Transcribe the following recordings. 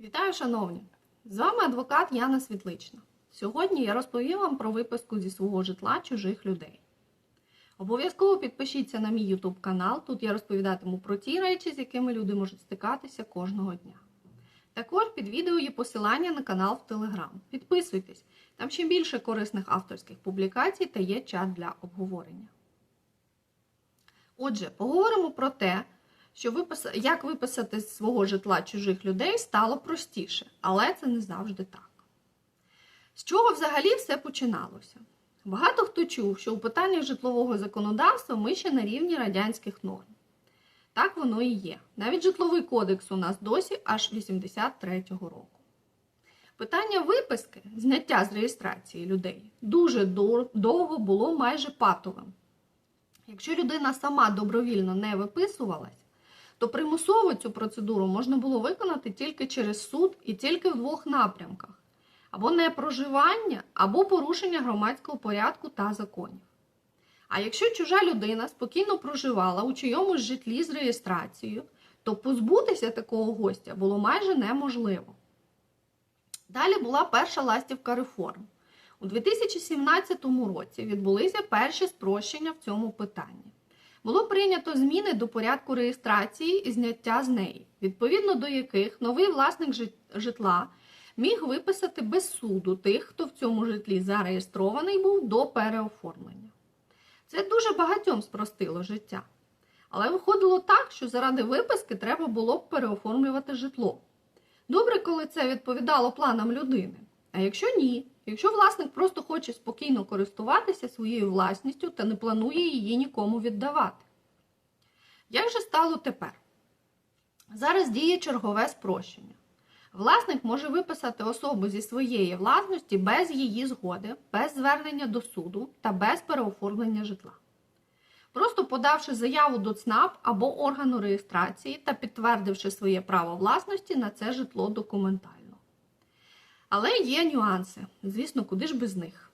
Вітаю, шановні! З вами адвокат Яна Світлична. Сьогодні я розповім вам про виписку зі свого житла чужих людей. Обов'язково підпишіться на мій YouTube канал. Тут я розповідатиму про ті речі, з якими люди можуть стикатися кожного дня. Також під відео є посилання на канал в Telegram. Підписуйтесь, там ще більше корисних авторських публікацій та є чат для обговорення. Отже, поговоримо про те, що випис... як виписати з свого житла чужих людей стало простіше, але це не завжди так. З чого взагалі все починалося? Багато хто чув, що у питаннях житлового законодавства ми ще на рівні радянських норм. Так воно і є. Навіть житловий кодекс у нас досі аж 83-го року. Питання виписки, зняття з реєстрації людей дуже довго було майже патовим. Якщо людина сама добровільно не виписувалась, то примусово цю процедуру можна було виконати тільки через суд і тільки в двох напрямках: або непроживання, або порушення громадського порядку та законів. А якщо чужа людина спокійно проживала у чийомусь житлі з реєстрацією, то позбутися такого гостя було майже неможливо. Далі була перша ластівка реформ. У 2017 році відбулися перші спрощення в цьому питанні. Було прийнято зміни до порядку реєстрації і зняття з неї, відповідно до яких новий власник житла міг виписати без суду тих, хто в цьому житлі зареєстрований був до переоформлення. Це дуже багатьом спростило життя. Але виходило так, що заради виписки треба було б переоформлювати житло. Добре, коли це відповідало планам людини. А якщо ні, якщо власник просто хоче спокійно користуватися своєю власністю та не планує її нікому віддавати. Як же стало тепер? Зараз діє чергове спрощення. Власник може виписати особу зі своєї власності без її згоди, без звернення до суду та без переоформлення житла. Просто подавши заяву до ЦНАП або органу реєстрації та підтвердивши своє право власності на це житло документально. Але є нюанси, звісно, куди ж без них.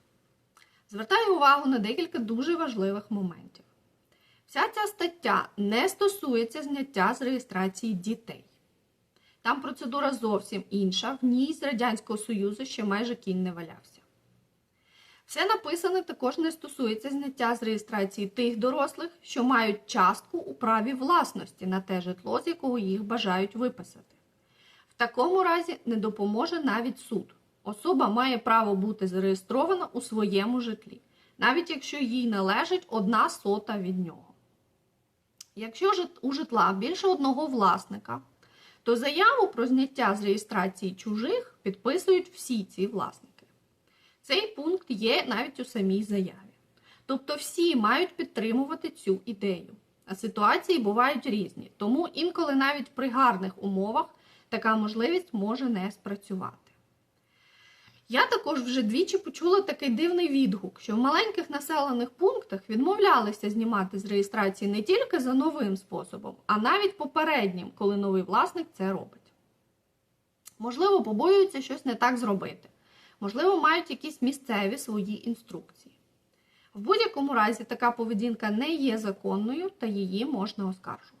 Звертаю увагу на декілька дуже важливих моментів. Вся ця стаття не стосується зняття з реєстрації дітей. Там процедура зовсім інша, в ній з Радянського Союзу ще майже кінь не валявся. Все написане також не стосується зняття з реєстрації тих дорослих, що мають частку у праві власності на те житло, з якого їх бажають виписати. Такому разі не допоможе навіть суд. Особа має право бути зареєстрована у своєму житлі, навіть якщо їй належить одна сота від нього. Якщо у житла більше одного власника, то заяву про зняття з реєстрації чужих підписують всі ці власники. Цей пункт є навіть у самій заяві. Тобто всі мають підтримувати цю ідею. А ситуації бувають різні, тому інколи навіть при гарних умовах така можливість може не спрацювати. Я також вже двічі почула такий дивний відгук, що в маленьких населених пунктах відмовлялися знімати з реєстрації не тільки за новим способом, а навіть попереднім, коли новий власник це робить. Можливо, побоюються щось не так зробити. Можливо, мають якісь місцеві свої інструкції. В будь-якому разі така поведінка не є законною та її можна оскаржувати.